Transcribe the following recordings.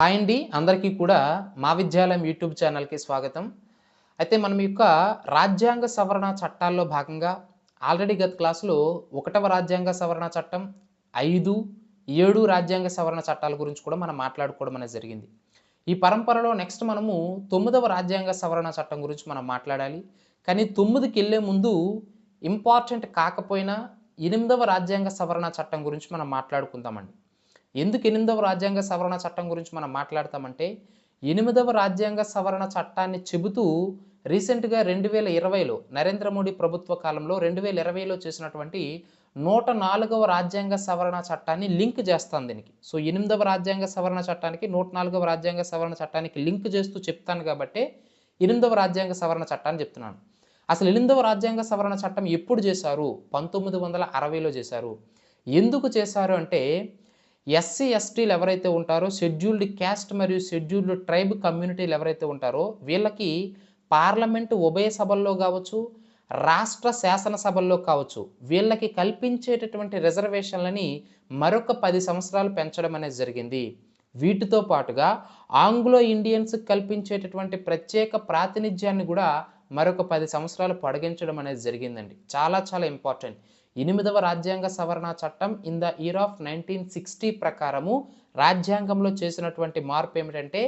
Hi అండి. అందరికీ కూడా మా విద్యాలయం యూట్యూబ్ ఛానల్కి స్వాగతం. అయితే మనం యొక్క రాజ్యాంగ సవరణ చట్టాల్లో భాగంగా ఆల్రెడీ గత క్లాసులో ఒకటవ రాజ్యాంగ సవరణ చట్టం ఐదు ఏడు రాజ్యాంగ సవరణ చట్టాల గురించి కూడా మనం మాట్లాడుకోవడం అనేది జరిగింది. ఈ పరంపరలో నెక్స్ట్ మనము తొమ్మిదవ రాజ్యాంగ సవరణ చట్టం గురించి మనం మాట్లాడాలి. కానీ తొమ్మిదికి వెళ్ళే ముందు ఇంపార్టెంట్ కాకపోయినా ఎనిమిదవ రాజ్యాంగ సవరణ చట్టం గురించి మనం మాట్లాడుకుందామండి. ఎందుకు ఎనిమిదవ రాజ్యాంగ సవరణ చట్టం గురించి మనం మాట్లాడతామంటే ఎనిమిదవ రాజ్యాంగ సవరణ చట్టాన్ని చెబుతూ రీసెంట్గా రెండు వేల ఇరవైలో నరేంద్ర మోడీ ప్రభుత్వ కాలంలో రెండు వేల ఇరవైలో చేసినటువంటి నూట నాలుగవ రాజ్యాంగ సవరణ చట్టాన్ని లింక్ చేస్తాను దీనికి. సో ఎనిమిదవ రాజ్యాంగ సవరణ చట్టానికి నూట నాలుగవ రాజ్యాంగ సవరణ చట్టానికి లింక్ చేస్తూ చెప్తాను కాబట్టి ఎనిమిదవ రాజ్యాంగ సవరణ చట్టాన్ని చెప్తున్నాను. అసలు ఎనిమిదవ రాజ్యాంగ సవరణ చట్టం ఎప్పుడు చేశారు? పంతొమ్మిది వందల అరవైలో చేశారు. ఎందుకు చేశారు అంటే ఎస్సీ ఎస్టీలు ఎవరైతే ఉంటారో షెడ్యూల్డ్ క్యాస్ట్ మరియు షెడ్యూల్డ్ ట్రైబ్ కమ్యూనిటీలు ఎవరైతే ఉంటారో వీళ్ళకి పార్లమెంటు ఉభయ సభల్లో కావచ్చు రాష్ట్ర శాసనసభల్లో కావచ్చు వీళ్ళకి కల్పించేటటువంటి రిజర్వేషన్లని మరొక పది సంవత్సరాలు పెంచడం అనేది జరిగింది. వీటితో పాటుగా ఆంగ్లో ఇండియన్స్ కల్పించేటటువంటి ప్రత్యేక ప్రాతినిధ్యాన్ని కూడా మరొక పది సంవత్సరాలు పొడిగించడం అనేది జరిగిందండి. చాలా చాలా ఇంపార్టెంట్. ఎనిమిదవ రాజ్యాంగ సవరణ చట్టం in the year of nineteen sixty ప్రకారము రాజ్యాంగంలో చేసినటువంటి మార్పు ఏమిటంటే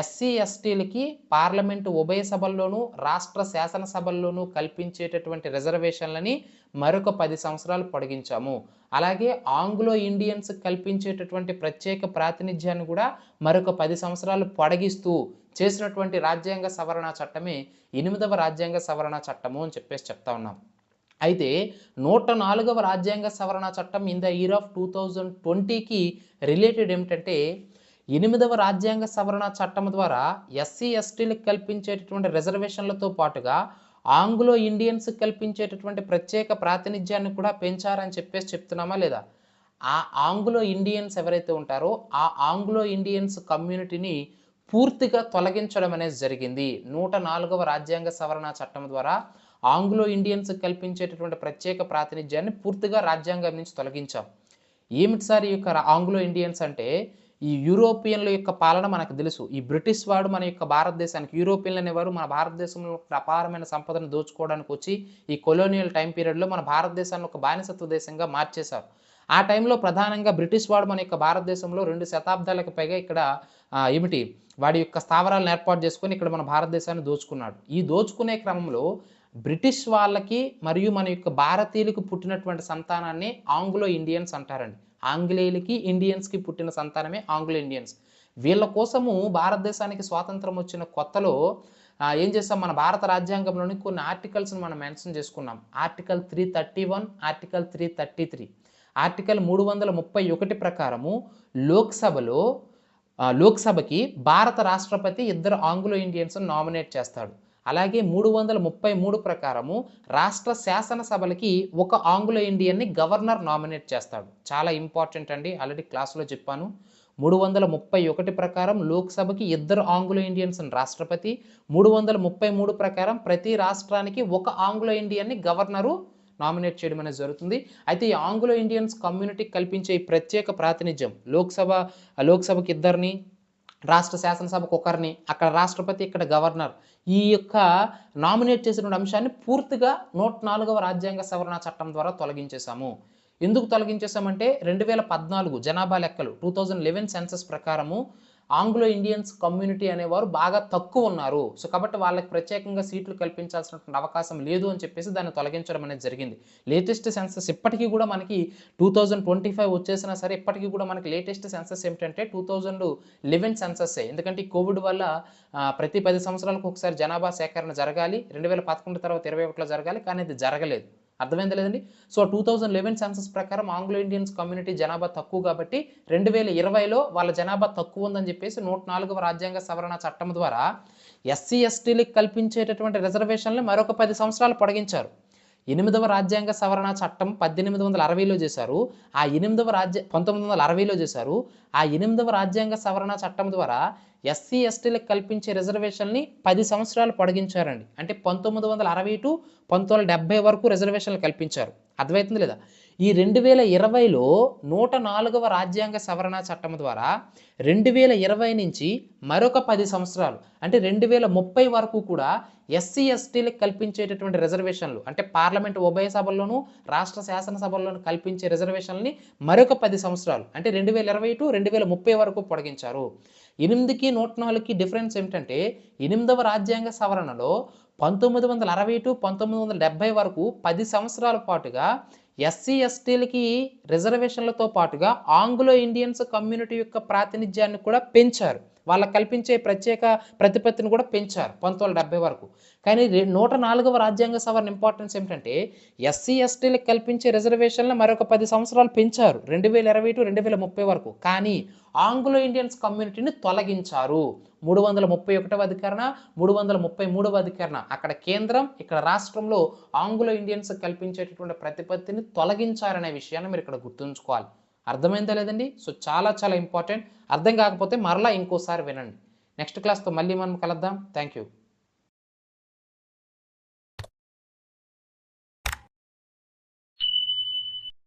ఎస్సీ ఎస్టీలకి పార్లమెంటు ఉభయ సభల్లోనూ రాష్ట్ర శాసనసభల్లోనూ కల్పించేటటువంటి రిజర్వేషన్లని మరొక పది సంవత్సరాలు పొడిగించాము. అలాగే ఆంగ్లో ఇండియన్స్ కల్పించేటటువంటి ప్రత్యేక ప్రాతినిధ్యాన్ని కూడా మరొక పది సంవత్సరాలు పొడిగిస్తూ చేసినటువంటి రాజ్యాంగ సవరణ చట్టమే ఎనిమిదవ రాజ్యాంగ సవరణ చట్టము అని చెప్పేసి చెప్తా ఉన్నాం. అయితే నూట నాలుగవ రాజ్యాంగ సవరణ చట్టం in the year of two thousand ట్వంటీకి రిలేటెడ్ ఏమిటంటే ఎనిమిదవ రాజ్యాంగ సవరణ చట్టం ద్వారా ఎస్సీ ఎస్టీలకు కల్పించేటటువంటి రిజర్వేషన్లతో పాటుగా ఆంగ్లో ఇండియన్స్ కల్పించేటటువంటి ప్రత్యేక ప్రాతినిధ్యాన్ని కూడా పెంచారని చెప్పేసి చెప్తున్నామా లేదా? ఆ ఆంగ్లో ఇండియన్స్ ఎవరైతే ఉంటారో ఆ ఆంగ్లో ఇండియన్స్ కమ్యూనిటీని పూర్తిగా తొలగించడం అనేది జరిగింది. నూట నాలుగవ రాజ్యాంగ సవరణ చట్టం ద్వారా ఆంగ్లో ఇండియన్స్ కల్పించేటటువంటి ప్రత్యేక ప్రాతినిధ్యాన్ని పూర్తిగా రాజ్యాంగం నుంచి తొలగించాం. ఏమిటి సార్ ఈ యొక్క ఆంగ్లో ఇండియన్స్ అంటే ఈ యూరోపియన్ల యొక్క పాలన మనకు తెలుసు. ఈ బ్రిటిష్ వాడు మన యొక్క భారతదేశానికి యూరోపియన్లు అనేవారు మన భారతదేశంలో అపారమైన సంపదను దోచుకోవడానికి వచ్చి ఈ కొలోనియల్ టైం పీరియడ్లో మన భారతదేశాన్ని ఒక బానిసత్వ దేశంగా మార్చేశారు. ఆ టైంలో ప్రధానంగా బ్రిటిష్ వాడు మన యొక్క భారతదేశంలో రెండు శతాబ్దాలకు పైగా ఇక్కడ ఏమిటి వాడి యొక్క స్థావరాలను ఏర్పాటు చేసుకొని ఇక్కడ మన భారతదేశాన్ని దోచుకున్నాడు. ఈ దోచుకునే క్రమంలో బ్రిటిష్ వాళ్ళకి మరియు మన యొక్క భారతీయులకు పుట్టినటువంటి సంతానాన్ని ఆంగ్లో ఇండియన్స్ అంటారండి. ఆంగ్లేయులకి ఇండియన్స్కి పుట్టిన సంతానమే ఆంగ్లో ఇండియన్స్. వీళ్ళ కోసము భారతదేశానికి స్వాతంత్రం వచ్చిన కొత్తలో ఏం చేస్తాం? మన భారత రాజ్యాంగంలోని కొన్ని ఆర్టికల్స్ని మనం మెన్షన్ చేసుకున్నాం. Article three thirty one article three thirty three. Article మూడు వందల ముప్పై ఒకటి ప్రకారము లోక్సభలో లోక్సభకి భారత రాష్ట్రపతి ఇద్దరు ఆంగ్లో ఇండియన్స్ను నామినేట్ చేస్తాడు. అలాగే మూడు వందల ముప్పై మూడు ప్రకారము రాష్ట్ర శాసనసభలకి ఒక ఆంగ్లో ఇండియన్ని గవర్నర్ నామినేట్ చేస్తాడు. చాలా ఇంపార్టెంట్ అండి. ఆల్రెడీ క్లాసులో చెప్పాను. మూడు వందల ముప్పై ఒకటి ప్రకారం లోక్సభకి ఇద్దరు ఆంగ్లో ఇండియన్స్ రాష్ట్రపతి. మూడు వందల ముప్పై మూడు ప్రకారం ప్రతి రాష్ట్రానికి ఒక ఆంగ్లో ఇండియన్ని గవర్నరు నామినేట్ చేయడం అనేది జరుగుతుంది. అయితే ఈ ఆంగ్లో ఇండియన్స్ కమ్యూనిటీకి కల్పించే ఈ ప్రత్యేక ప్రాతినిధ్యం లోక్సభ లోక్సభకి ఇద్దరిని రాష్ట్ర శాసనసభకు ఒకరిని అక్కడ రాష్ట్రపతి ఇక్కడ గవర్నర్. ఈ యొక్క నామినేట్ చేసినటువంటి అంశాన్ని పూర్తిగా నూట నాలుగవ రాజ్యాంగ సవరణ చట్టం ద్వారా తొలగించేశాము. ఎందుకు తొలగించేశామంటే రెండు వేల పద్నాలుగు జనాభా లెక్కలు టూ థౌజండ్ లెవెన్ సెన్సస్ ప్రకారము ఆంగ్లో ఇండియన్స్ కమ్యూనిటీ అనేవారు బాగా తక్కువ ఉన్నారు. సో కాబట్టి వాళ్ళకి ప్రత్యేకంగా సీట్లు కల్పించాల్సినటువంటి అవకాశం లేదు అని చెప్పేసి దాన్ని తొలగించడం అనేది జరిగింది. లేటెస్ట్ సెన్సస్ ఇప్పటికీ కూడా మనకి టూ థౌజండ్ ట్వంటీ ఫైవ్ వచ్చేసినా సరే ఇప్పటికీ కూడా మనకి లేటెస్ట్ సెన్సస్ ఏమిటంటే టూ థౌజండ్ లెవెన్ సెన్సస్సే ఎందుకంటే ఈ కోవిడ్ వల్ల ప్రతి పది సంవత్సరాలకు ఒకసారి జనాభా సేకరణ జరగాలి. రెండు వేల పదకొండు తర్వాత ఇరవై ఒకటిలో జరగాలి. కానీ ఇది జరగలేదు. అర్థమైంది లేదండి? So two thousand eleven census ప్రకారం ఆంగ్లో ఇండియన్స్ కమ్యూనిటీ జనాభా తక్కువ కాబట్టి రెండు వేల ఇరవైలో వాళ్ళ జనాభా తక్కువ ఉందని చెప్పేసి నూట నాలుగవ రాజ్యాంగ సవరణ చట్టం ద్వారా ఎస్సీ ఎస్టీలకు కల్పించేటటువంటి రిజర్వేషన్లు మరొక పది సంవత్సరాలు పొడిగించారు. ఎనిమిదవ రాజ్యాంగ సవరణ చట్టం పద్దెనిమిది వందల అరవైలో చేశారు. ఆ ఎనిమిదవ రాజ్య పంతొమ్మిది వందల అరవైలో చేశారు. ఆ ఎనిమిదవ రాజ్యాంగ సవరణ చట్టం ద్వారా ఎస్సీ ఎస్టీలకు కల్పించే రిజర్వేషన్ని పది సంవత్సరాలు పొడిగించారండి. అంటే పంతొమ్మిది వందల అరవై టు పంతొమ్మిది వందల డెబ్బై వరకు రిజర్వేషన్లు కల్పించారు. అర్థమవుతుంది లేదా? ఈ రెండు వేల ఇరవైలో నూట నాలుగవ రాజ్యాంగ సవరణ చట్టం ద్వారా రెండు వేల ఇరవై నుంచి మరొక పది సంవత్సరాలు అంటే రెండు వేల ముప్పై వరకు కూడా ఎస్సీ ఎస్టీలకు కల్పించేటటువంటి రిజర్వేషన్లు అంటే పార్లమెంట్ ఉభయ సభల్లోనూ రాష్ట్ర శాసనసభల్లోనూ కల్పించే రిజర్వేషన్ని మరొక పది సంవత్సరాలు అంటే రెండు వేల ఇరవై టు రెండు వేల ముప్పై వరకు పొడిగించారు. ఎనిమిదికి నూట నాలుగుకి డిఫరెన్స్ ఏమిటంటే ఎనిమిదవ రాజ్యాంగ సవరణలో పంతొమ్మిది వందల అరవై టు పంతొమ్మిది వందల డెబ్బై వరకు పది సంవత్సరాల పాటుగా ఎస్సీ ఎస్టీలకి రిజర్వేషన్లతో పాటుగా ఆంగ్లో ఇండియన్స్ కమ్యూనిటీ యొక్క ప్రాతినిధ్యాన్ని కూడా పెంచారు. వాళ్ళకి కల్పించే ప్రత్యేక ప్రతిపత్తిని కూడా పెంచారు పంతొమ్మిది వందల డెబ్బై వరకు. కానీ నూట నాలుగవ రాజ్యాంగ సవరణ ఇంపార్టెన్స్ ఏమిటంటే ఎస్సీ ఎస్టీలకు కల్పించే రిజర్వేషన్లు మరొక పది సంవత్సరాలు పెంచారు రెండు వేల ఇరవై టు రెండు వేల ముప్పై వరకు. కానీ ఆంగ్లో ఇండియన్స్ కమ్యూనిటీని తొలగించారు. మూడు వందల ముప్పై ఒకటవ అధికరణ మూడు వందల ముప్పై మూడవ అధికరణ. అక్కడ కేంద్రం ఇక్కడ రాష్ట్రంలో ఆంగ్లో ఇండియన్స్ కల్పించేటటువంటి ప్రతిపత్తిని తొలగించారనే విషయాన్ని మీరు ఇక్కడ గుర్తుంచుకోవాలి. అర్థమైందా లేదండి? సో చాలా చాలా ఇంపార్టెంట్. అర్థం కాకపోతే మరలా ఇంకోసారి వినండి. నెక్స్ట్ క్లాస్తో మళ్ళీ మనం కలుద్దాం. Thank you